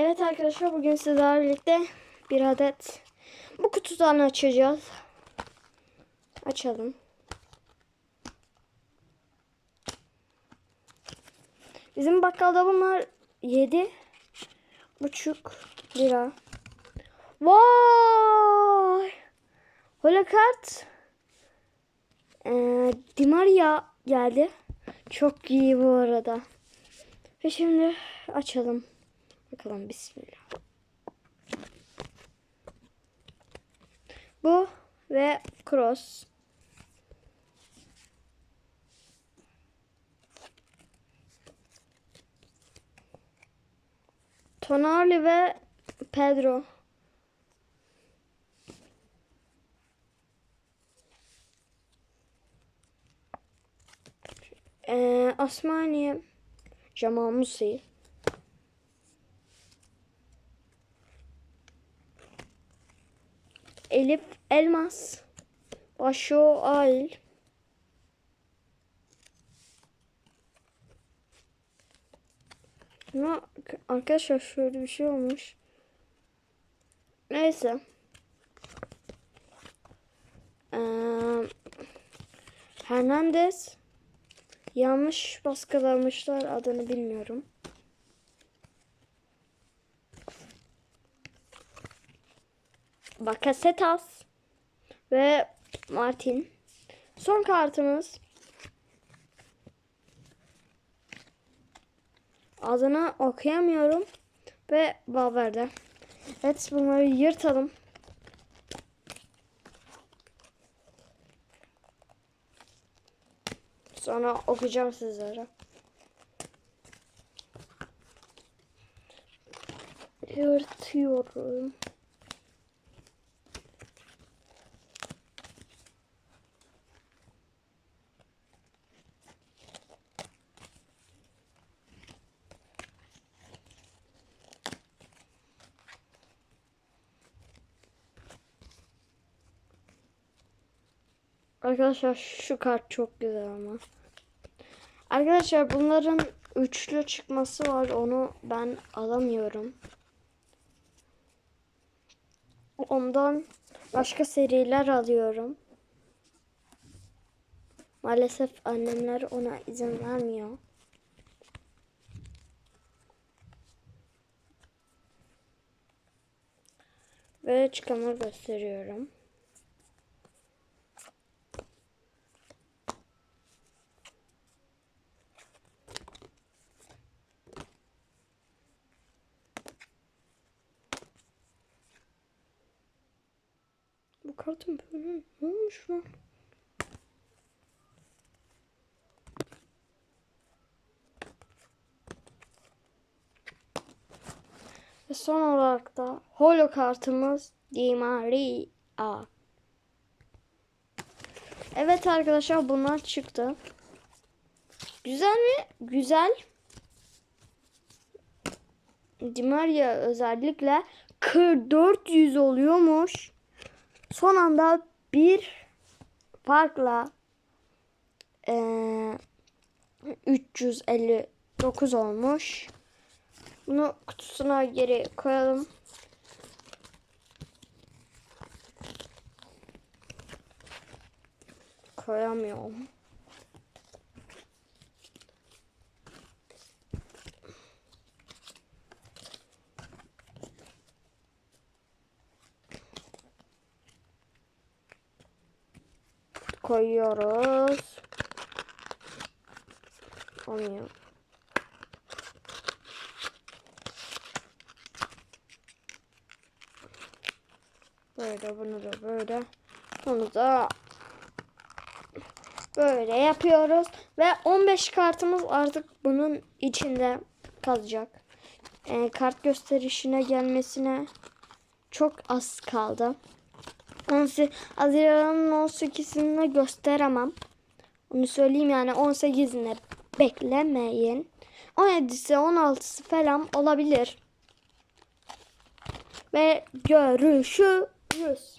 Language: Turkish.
Evet arkadaşlar bugün sizlerle birlikte bir adet bu kutudan açacağız. Açalım. Bizim bakkalda bunlar 7 buçuk lira. Vay! Holokart ee, Dimaria geldi. Çok iyi bu arada. Ve şimdi açalım. Bakalım bismillah. Bu ve cross. Tonali ve Pedro. Ee, Osmaniye. Jamal Musi. Elif Elmas. Başo Ail. Ama arkadaşlar şöyle bir şey olmuş. Neyse. Ee, Hernandez. Yanlış baskılamışlar adını bilmiyorum. Bakasetas ve Martin. Son kartımız. Adını okuyamıyorum ve Valverde. Evet bunları yırtalım. Sonra okuyacağım sizlere. Yırtıyorum. Arkadaşlar şu kart çok güzel ama. Arkadaşlar bunların üçlü çıkması var. Onu ben alamıyorum. Ondan başka seriler alıyorum. Maalesef annemler ona izin vermiyor. Ve çıkanı gösteriyorum. Bu kartın böyle ne olmuş lan? Ve son olarak da holo kartımız Di Maria. Evet arkadaşlar bunlar çıktı. Güzel mi? Güzel. Di Maria özellikle 4400 oluyormuş. Son anda bir farkla eee 359 olmuş. Bunu kutusuna geri koyalım. Koyamıyorum. Koyuyoruz. Olmuyor. Böyle bunu da böyle. Bunu da böyle yapıyoruz. Ve 15 kartımız artık bunun içinde kalacak. Ee, kart gösterişine gelmesine çok az kaldı. 18 Haziran'ın 18'inde gösteremem. Onu söyleyeyim yani 18'ine beklemeyin. 17'si 16'sı falan olabilir. Ve görüşürüz.